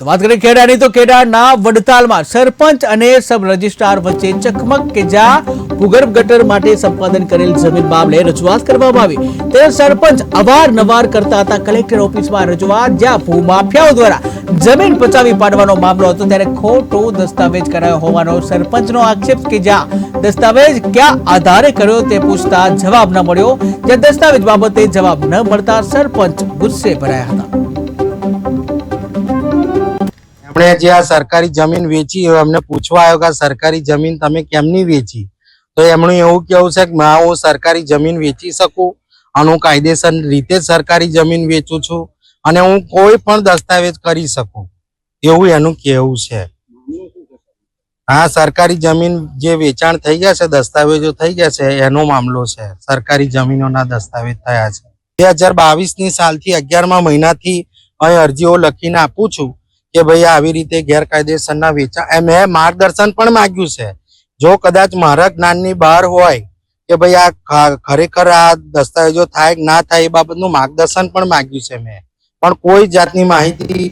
તો વાત કરીએ ખેડાની, તો ખેડાના વડતાલમાં સરપંચ અને સબ રજિસ્ટ્રાર વચ્ચે ચકમક કે જ્યાં ભૂગર્ભ ગટર માટે સંપાદન કરેલ જમીન મામલે રજૂઆત કરવામાં આવી. તે સરપંચ અવારનવાર કરતા હતા. કલેક્ટર ઓફિસમાં રજૂઆત જ્યાં ભૂમાફિયાઓ દ્વારા જમીન પચાવી પાડવાનો મામલો હતો, ત્યારે ખોટો દસ્તાવેજ કરાયો હોવાનો સરપંચનો આક્ષેપ કે જ્યાં દસ્તાવેજ ક્યાં આધારે કર્યો તે પૂછતા જવાબ ન મળ્યો. જ્યાં દસ્તાવેજ બાબતે જવાબ ન મળતા સરપંચ ગુસ્સે ભરાયા હતા. જે આ સરકારી જમીન વેચી એમને પૂછવા આવ્યો કે સરકારી જમીન તમે કેમની વેચી? તો એમનું એવું કેવું છે કે હા સરકારી જમીન વેચી શકું અને હું કાયદેસર રીતે સરકારી જમીન વેચું છું અને હું કોઈ પણ દસ્તાવેજ કરી શકું. એવું એનું કહેવું છે. હા સરકારી જમીન જે વેચાણ થઈ ગયા છે, દસ્તાવેજો થઈ ગયા છે, એનો મામલો છે. સરકારી જમીનોના દસ્તાવેજ થયા છે. બે હજાર બાવીસની સાલથી અગિયારમા મહિનાથી અહીં અરજીઓ લખીને આપું છું. કે ભાઈ આવી રીતે ગેરકાયદેસરના વેચાણ મેં માર્ગદર્શન પણ માંગ્યું છે. જો કદાચ મારા જ્ઞાનની બહાર હોય કે ભાઈ આ ખરેખર આ દસ્તાવેજો થાય ના થાય એ બાબતનું માર્ગદર્શન પણ માંગ્યું છે મેં. પણ કોઈ જાતની માહિતી